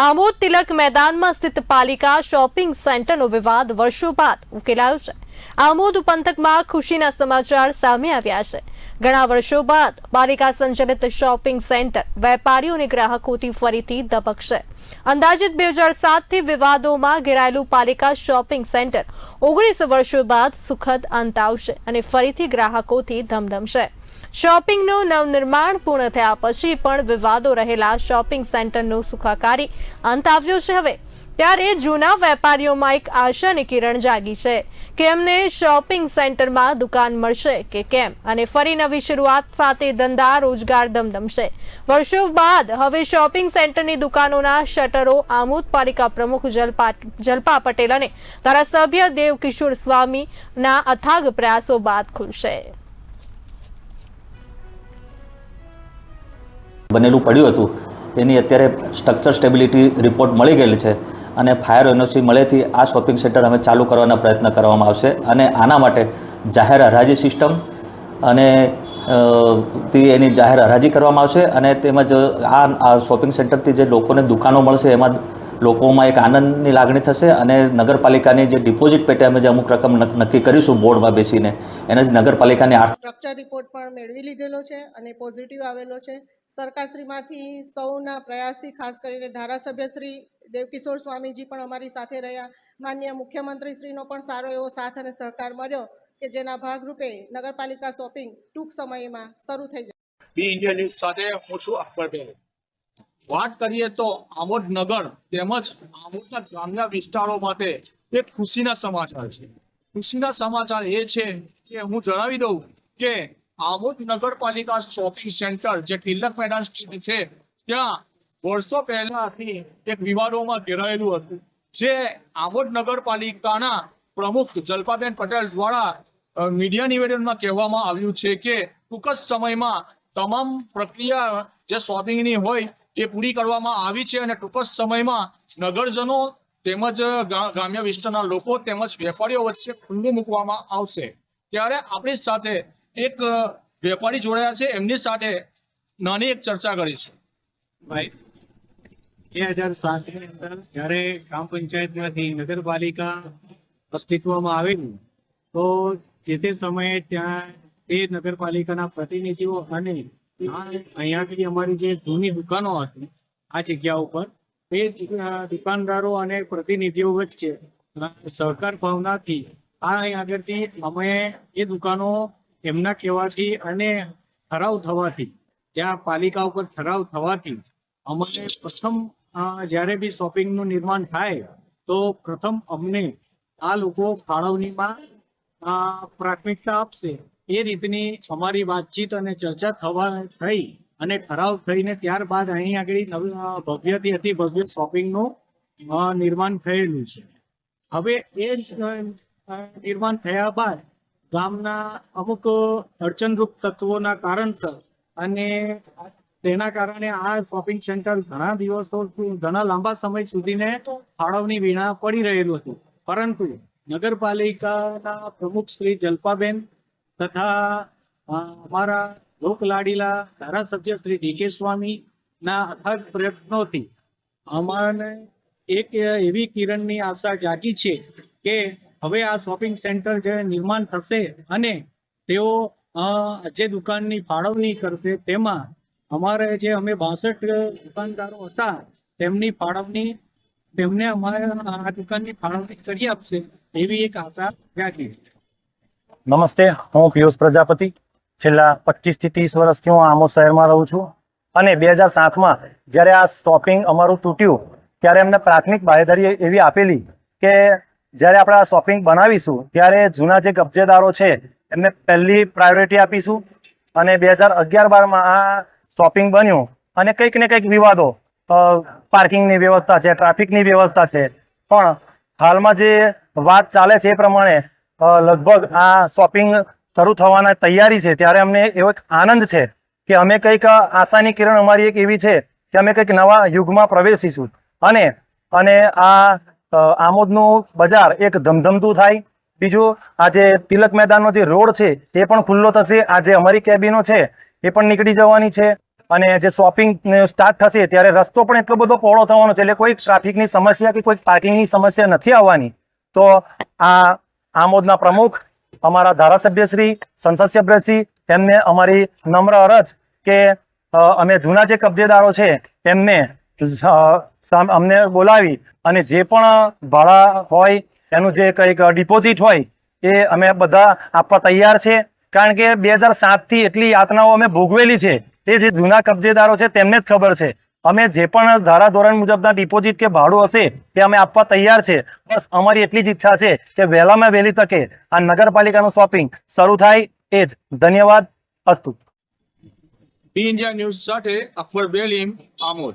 આમોદ તિલક મેદાનમાં સ્થિત પાલિકા શોપિંગ સેન્ટરનો વિવાદ વર્ષો બાદ ઉકેલાયો છે. આમોદ પંથકમાં ખુશીના સમાચાર સામે આવ્યા છે. ઘણા વર્ષો બાદ પાલિકા સંચાલિત શોપિંગ સેન્ટર વેપારીઓ અને ગ્રાહકોથી ફરીથી ધબકશે. અંદાજિત બે હજાર સાતથી વિવાદોમાં ઘેરાયેલું પાલિકા શોપિંગ સેન્ટર ઓગણીસ વર્ષો બાદ સુખદ અંત આવશે અને ફરીથી ગ્રાહકોથી ધમધમશે. શોપિંગનું નવનિર્માણ પૂર્ણ થયા પછી પણ વિવાદો રહેલા શોપિંગ સેન્ટરનું સુખાકારી અંત આવ્યો છે હવે. ત્યારે જૂના વેપારીઓમાં એક આશાની કિરણ જાગી છે કે એમને શોપિંગ સેન્ટરમાં દુકાન મળશે કે કેમ? અને ફરી નવી શરૂઆત સાથે ધંધા, રોજગાર ધમધમશે. વર્ષો બાદ હવે શોપિંગ સેન્ટરની દુકાનોના શટરો, આમોદ પાલિકા પ્રમુખ જલપા પટેલ અને ધારાસભ્ય દેવકિશોર સ્વામીના અથાગ પ્રયાસો બાદ ખુલશે. બનેલું પડ્યું હતું. તેની અત્યારે સ્ટ્રક્ચર સ્ટેબિલિટી રિપોર્ટ મળી ગયેલી છે અને ફાયર એનઓસી મળેથી આ શોપિંગ સેન્ટર અમે ચાલુ કરવાના પ્રયત્ન કરવામાં આવશે અને આના માટે જાહેર હરાજી સિસ્ટમ અને તે એની જાહેર હરાજી કરવામાં આવશે અને તેમજ આ શોપિંગ સેન્ટરથી જે લોકોને દુકાનો મળશે એમાં લોકોમાં એક આનંદની લાગણી થશે અને નગરપાલિકાની જે ડિપોઝિટ પેટે અમે જે અમુક રકમ નક્કી કરીશું બોર્ડમાં બેસીને એનાથી નગરપાલિકાની સ્ટ્રક્ચર રિપોર્ટ પણ મેળવી લીધેલો છે અને પોઝિટિવ આવેલો છે. સરકારશ્રીમાંથી સૌના પ્રયાસથી ખાસ કરીને ધારાસભ્ય શ્રી દેવકિશોર સ્વામીજી પણ અમારી સાથે રહ્યા. માન્ય મુખ્યમંત્રીશ્રીનો પણ સારો એવો સાથ અને સહકાર મળ્યો કે જેના ભાગરૂપે નગરપાલિકા શોપિંગ ટૂંક સમયમાં શરૂ થઈ જાય. બી ઇન્ડિયા ન્યૂઝ સાથે હું છું અકબર બેન. વાત કરીએ તો આમોદ નગર તેમજ આમોદના ગ્રામ્ય વિસ્તારો માટે એક ખુશીના સમાચાર છે. ખુશીના સમાચાર એ છે કે હું જણાવી દઉં કે આમોદ નગરપાલિકા શોપિંગ સેન્ટર જે તિલક મેદાન છે, ત્યાં વર્ષો પહેલાથી એક વિવાદોમાં ઘેરાયેલું હતું, જે આમોદ નગરપાલિકાના પ્રમુખ જલપાબેન પટેલ દ્વારા મીડિયા નિવેદનમાં કહેવામાં આવ્યું છે કે ટૂંક જ સમયમાં તમામ પ્રક્રિયા જે શોપિંગની હોય તે પૂરી કરવામાં આવી છે અને ટૂંક સમયમાં નગરજનો તેમજ ગ્રામ્ય વિસ્તારના લોકો તેમજ વેપારીઓ વચ્ચે ખુલ્લું મૂકવામાં આવશે. ત્યારે આપણી સાથે એક વેપારી જોડાયા છે. એમની સાથે નાની એક ચર્ચા કરી છે. ભાઈ, બે હજાર સાતની અંદર જ્યારે ગ્રામ પંચાયતમાંથી નગરપાલિકા અસ્તિત્વમાં આવેલું, તો જે તે સમયે ત્યાં તે નગરપાલિકાના પ્રતિનિધિઓ અને અહીંયાથી અમારી જે જૂની દુકાનો હતી, આ જગ્યા ઉપર, એ દુકાનદારો અને પ્રતિનિધિઓ વચ્ચે સહકાર ભાવનાથી આ અહીં આગળથી અમે એ દુકાનો એમના કહેવાથી અને ઠરાવ થવાથી, જ્યાં પાલિકા ઉપર ઠરાવ થવાથી અમને પ્રથમ જ્યારે બી શોપિંગનું નિર્માણ થાય, તો પ્રથમ અમને આ લોકો ફાળવણીમાં પ્રાથમિકતા આપશે. એ રીતની અમારી વાતચીત અને ચર્ચા થવા થઈ અને ઠરાવ થઈને ત્યારબાદ અહીં આગળ ભવ્યથી અતિ ભવ્ય શોપિંગનું નિર્માણ થયેલું છે. હવે એ નિર્માણ થયા બાદ ગામના અમુક અડચણરૂપ તત્વોના કારણસર અને તેના કારણે આ શોપિંગ સેન્ટર ઘણા દિવસો ઘણા લાંબા સમય સુધીને ફાળવણી વિના પડી રહેલું હતું. પરંતુ નગરપાલિકાના પ્રમુખ શ્રી જલ્પાબેન તથા અમારા લોકલાડીલા ધારાસભ્ય શ્રી ડીકે સ્વામી ના અથાગ પ્રયત્નોથી અમારે એક એવી કિરણની આશા જાગી છે કે હવે આ શોપિંગ સેન્ટર જે નિર્માણ થશે અને તેઓ જે દુકાનની ફાળવણી કરશે તેમાં અમારે જે અમે બાસઠ દુકાનદારો હતા તેમની ફાળવણી, તેમને અમારે આ દુકાનની ફાળવણી કરી આપશે એવી એક આશા જાગી નમસ્તે, હું પિયુષ પ્રજાપતિ. છેલ્લા પચીસથી ત્રીસ વર્ષથી હું આમો શહેરમાં રહું છું અને બે હજાર સાતમાં જ્યારે આ શોપિંગ અમારું તૂટ્યું, ત્યારે એમને પ્રાથમિક બાહેધરી એવી આપેલી કે જ્યારે આપણે આ શોપિંગ બનાવીશું, ત્યારે જૂના જે કબજેદારો છે, એમને પહેલી પ્રાયોરિટી આપીશું. અને બે હજાર અગિયાર બારમાં આ શોપિંગ બન્યું અને કંઈક ને કંઈક વિવાદો પાર્કિંગની વ્યવસ્થા છે, ટ્રાફિકની વ્યવસ્થા છે. પણ હાલમાં જે વાત ચાલે છે એ પ્રમાણે લગભગ આ શોપિંગ શરૂ થવાના તૈયારી છે. ત્યારે અમને એવો એક આનંદ છે કે અમે કંઈક આશાની કિરણ અમારી એક એવી છે કે અમે કંઈક નવા યુગમાં પ્રવેશીશું. અને અને આ આમોદનું બજાર એક ધમધમતું થાય. બીજું, આ જે તિલક મેદાનનો જે રોડ છે, એ પણ ખુલ્લો થશે. આ જે અમારી કેબિનો છે, એ પણ નીકળી જવાની છે. અને જે શોપિંગ સ્ટાર્ટ થશે, ત્યારે રસ્તો પણ એટલો બધો પહોળો થવાનો છે. એટલે કોઈ ટ્રાફિકની સમસ્યા કે કોઈ પાર્કિંગની સમસ્યા નથી આવવાની. તો આ આમોદના પ્રમુખ અમારા ધારાસભ્યશ્રી સંસદ સભ્યશ્રી તેમને અમારી નમ્ર અરજ કે અમે જૂના જે કબજેદારો છે, તેમને અમને બોલાવી અને જે પણ ભાડા હોય, એનું જે કંઈક ડિપોઝિટ હોય, એ અમે બધા આપવા તૈયાર છે. કારણ કે બે હજાર સાતથી એટલી યાતનાઓ અમે ભોગવેલી છે. એ જે જૂના કબજેદારો છે, તેમને જ ખબર છે. અમે જે પણ ધારાધોરણ મુજબના ડિપોઝિટ કે ભાડું હશે તે અમે આપવા તૈયાર છે. બસ અમારી એટલી જ ઈચ્છા છે કે વહેલામાં વહેલી તકે આ નગરપાલિકાનું શોપિંગ શરૂ થાય. એ જ. ધન્યવાદ. અસ્તુ. ઇન્ડિયા ન્યૂઝ સાથે અકબર બેલીમ આમોદ.